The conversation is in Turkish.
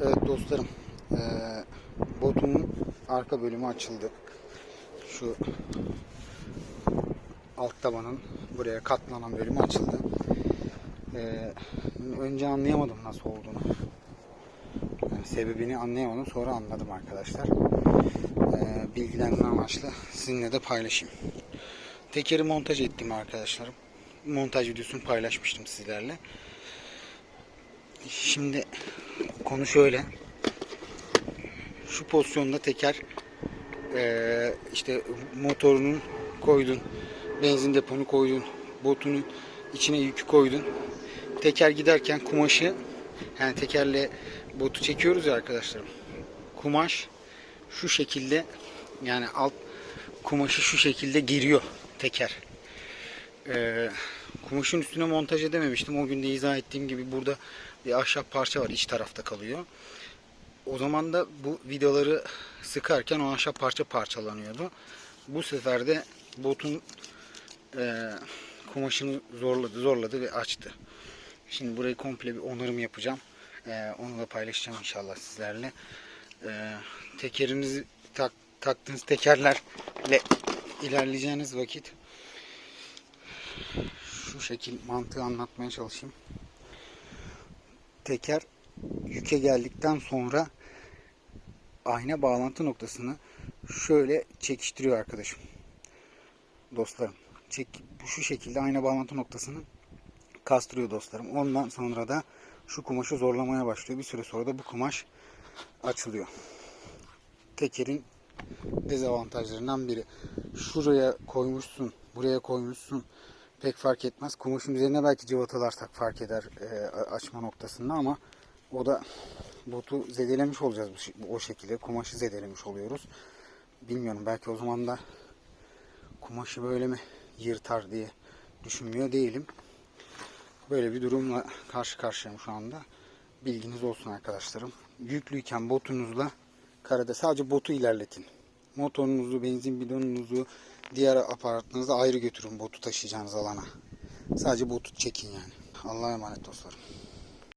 Evet dostlarım, eee, botumun arka bölümü açıldı. Şu alt tabanın buraya katlanan bölümü açıldı. Eee, önce anlayamadım nasıl olduğunu. Yani sebebini anlayamadım sonra anladım arkadaşlar. Eee bilgilendirme amaçlı sizinle de paylaşayım. Tekeri montaj ettim arkadaşlarım. Montaj videosunu paylaşmıştım sizlerle. Şimdi konu şöyle. Şu pozisyonda teker eee, işte motorunun koydun, benzin deponu koydun, botunun içine yükü koydun. Teker giderken kumaşı yani tekerle botu çekiyoruz ya arkadaşlarım. Kumaş şu şekilde yani alt kumaşı şu şekilde giriyor teker. Eee kumaşın üstüne montaj edememiştim. O gün de izah ettiğim gibi burada bir ahşap parça var iç tarafta kalıyor. O zaman da bu vidaları sıkarken o ahşap parça parçalanıyordu. Bu sefer de botun eee, kumaşını zorladı zorladı ve açtı. Şimdi burayı komple bir onarım yapacağım. Eee, onu da paylaşacağım inşallah sizlerle. Eee tekerinizi tak, taktığınız tekerlerle ilerleyeceğiniz vakit şu şekil mantığı anlatmaya çalışayım. Teker yüke geldikten sonra ayna bağlantı noktasını şöyle çekiştiriyor arkadaşım. Dostlarım. Çek, şu şekilde ayna bağlantı noktasını kastırıyor dostlarım. Ondan sonra da şu kumaşı zorlamaya başlıyor. Bir süre sonra da bu kumaş açılıyor. Tekerin dezavantajlarından biri. Şuraya koymuşsun, buraya koymuşsun. Pek fark etmez. Kumaşın üzerine belki cıvatalarsak fark eder e, açma noktasında ama o da botu zedelemiş olacağız o şekilde. Kumaşı zedelemiş oluyoruz. Bilmiyorum belki o zaman da kumaşı böyle mi yırtar diye düşünmüyor değilim. Böyle bir durumla karşı karşıyayım şu anda. Bilginiz olsun arkadaşlarım. Yüklüyken botunuzla karada sadece botu ilerletin. Motorunuzu, benzin bidonunuzu, diğer aparatlarınızı ayrı götürün botu taşıyacağınız alana. Sadece botu çekin yani. Allah'a emanet dostlarım.